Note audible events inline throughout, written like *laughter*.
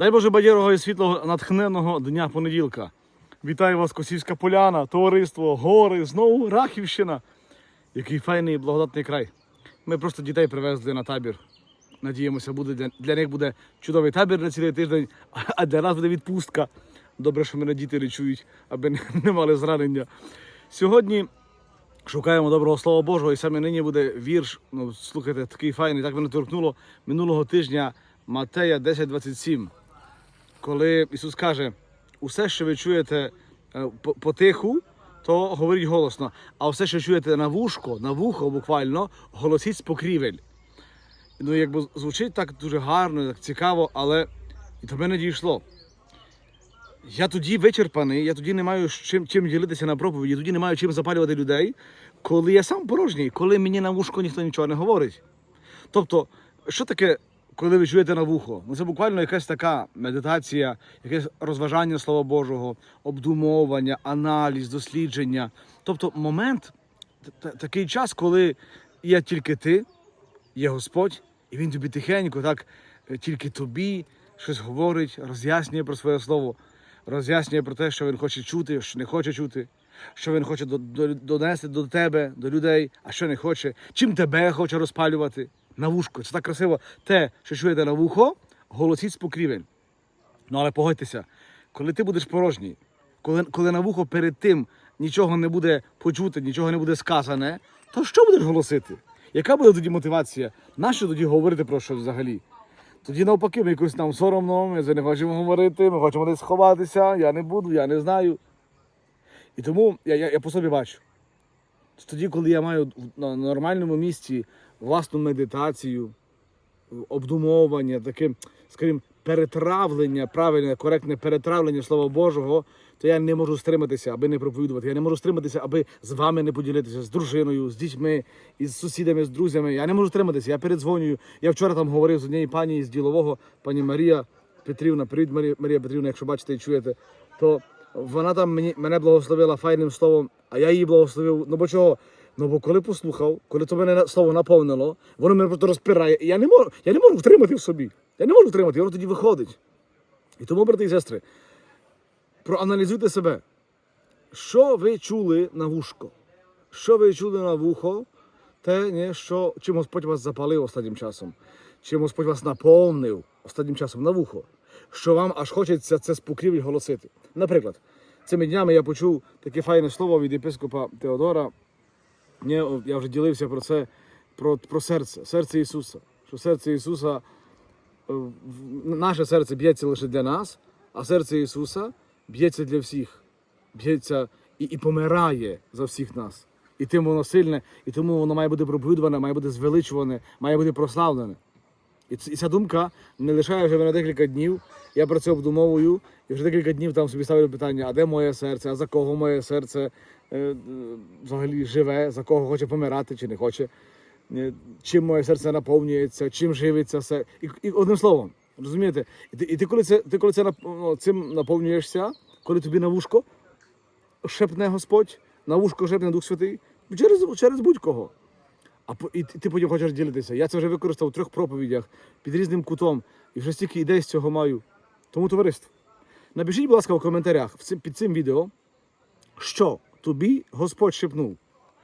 Дай Боже бадьорого і світлого натхненного дня понеділка. Вітаю вас, Косівська поляна, товариство, гори, знову Рахівщина. Який файний і благодатний край. Ми просто дітей привезли на табір. Надіємося, буде для, для них буде чудовий табір на цілий тиждень, *laughs* а для нас буде відпустка. Добре, що мене діти не чують, аби не, *laughs* не мали зранення. Сьогодні Шукаємо доброго слова Божого, і саме нині буде вірш. Ну, слухайте, такий файний, так мене торкнуло минулого тижня Матея 10.27, коли Ісус каже: усе, що ви чуєте е, потиху, то говоріть голосно, а все, що чуєте на вушко, на вухо буквально, голосіть з покрівель. Ну, якби звучить так дуже гарно, так цікаво, але і до мене дійшло. Я тоді вичерпаний, я тоді не маю чим, чим ділитися на проповіді, тоді не маю чим запалювати людей, коли я сам порожній, коли мені на вушко ніхто нічого не говорить. Тобто, що таке, коли ви чуєте на вухо? Ну це буквально якась така медитація, якесь розважання Слова Божого, обдумовування, аналіз, дослідження. Тобто момент, такий час, коли є тільки ти, є Господь, і Він тобі тихенько, так е, тільки тобі щось говорить, роз'яснює про своє слово, роз'яснює про те, що він хоче чути, що не хоче чути, що він хоче до- до- донести до тебе, до людей, а що не хоче, чим тебе хоче розпалювати на вушко. Це так красиво. Те, що чуєте на вухо, голосіть з покрівель. Ну але погодьтеся, коли ти будеш порожній, коли, коли на вухо перед тим нічого не буде почути, нічого не буде сказане, то що будеш голосити? Яка буде тоді мотивація? Нащо тоді говорити про що взагалі? Тоді навпаки, ми якось нам соромно, ми за не хочемо говорити, ми хочемо десь сховатися, я не буду, я не знаю. І тому я, я, я по собі бачу. Тоді, коли я маю на нормальному місці власну медитацію, обдумовування, таке, скажімо, перетравлення, правильне, коректне перетравлення Слова Божого, то я не можу стриматися, аби не проповідувати. Я не можу стриматися, аби з вами не поділитися, з дружиною, з дітьми, із сусідами, з друзями. Я не можу стриматися. Я передзвонюю. Я вчора там говорив з однією пані з ділового, пані Марія Петрівна. Привіт, Марія, Марія Петрівна, якщо бачите і чуєте, то вона там мені, мене благословила файним словом, а я її благословив. Ну бо чого? Ну бо коли послухав, коли то мене слово наповнило, воно мене просто розпирає. І я не можу, я не можу втримати в собі. Я не можу втримати, воно тоді виходить. І тому, брати і сестри, проаналізуйте себе. Що ви чули на вушко? Що ви чули на вухо? Те, ні, що, чим Господь вас запалив останнім часом, чим Господь вас наповнив останнім часом на вухо, що вам аж хочеться це з голосити. Наприклад, цими днями я почув таке файне слово від єпископа Теодора. Ні, я вже ділився про це, про, про серце, серце Ісуса. Що серце Ісуса, е, наше серце б'ється лише для нас, а серце Ісуса б'ється для всіх. Б'ється і, і помирає за всіх нас. І тим воно сильне, і тому воно має бути проповідуване, має бути звеличуване, має бути прославлене. І, ця думка не лишає вже мене декілька днів. Я про це обдумовую, і вже декілька днів там собі ставлю питання: а де моє серце, а за кого моє серце е, е, взагалі живе, за кого хоче помирати чи не хоче, Е, чим моє серце наповнюється, чим живиться все. І, і одним словом, розумієте? І ти, і ти коли це ти коли це ну, цим наповнюєшся, коли тобі на вушко шепне Господь, на вушко шепне Дух Святий, через, через будь-кого. А і ти потім хочеш ділитися. Я це вже використав у трьох проповідях під різним кутом, і вже стільки ідей з цього маю. Тому товариство. Напишіть, будь ласка, в коментарях під цим відео, що тобі Господь шепнув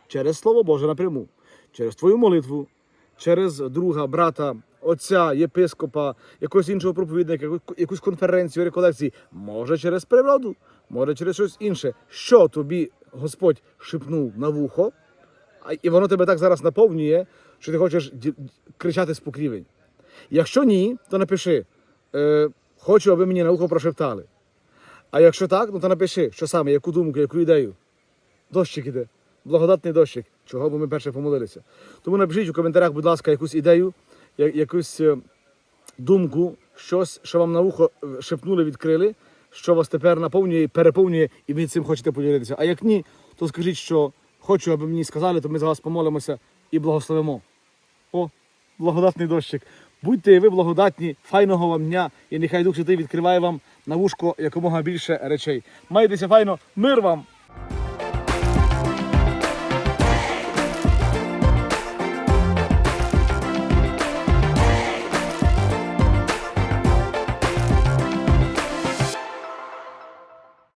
через Слово Боже напряму, через твою молитву, через друга, брата, отця, єпископа, якогось іншого проповідника, якусь конференцію, реколекції, може через природу, може через щось інше. Що тобі Господь шепнув на вухо, і воно тебе так зараз наповнює, що ти хочеш кричати з покрівень. Якщо ні, то напиши, е, хочу, аби мені на ухо прошептали. А якщо так, ну то напиши, що саме, яку думку, яку ідею. Дощик іде, благодатний дощик, чого бо ми перше помолилися. Тому напишіть у коментарях, будь ласка, якусь ідею, я- якусь е, думку, щось, що вам на ухо е, шепнули, відкрили, що вас тепер наповнює, переповнює, і ви цим хочете поділитися. А як ні, то скажіть, що хочу, аби мені сказали, то ми за вас помолимося і благословимо. О, благодатний дощик. Будьте і ви благодатні, файного вам дня, і нехай Дух Святий відкриває вам на вушко якомога більше речей. Майтеся файно, мир вам!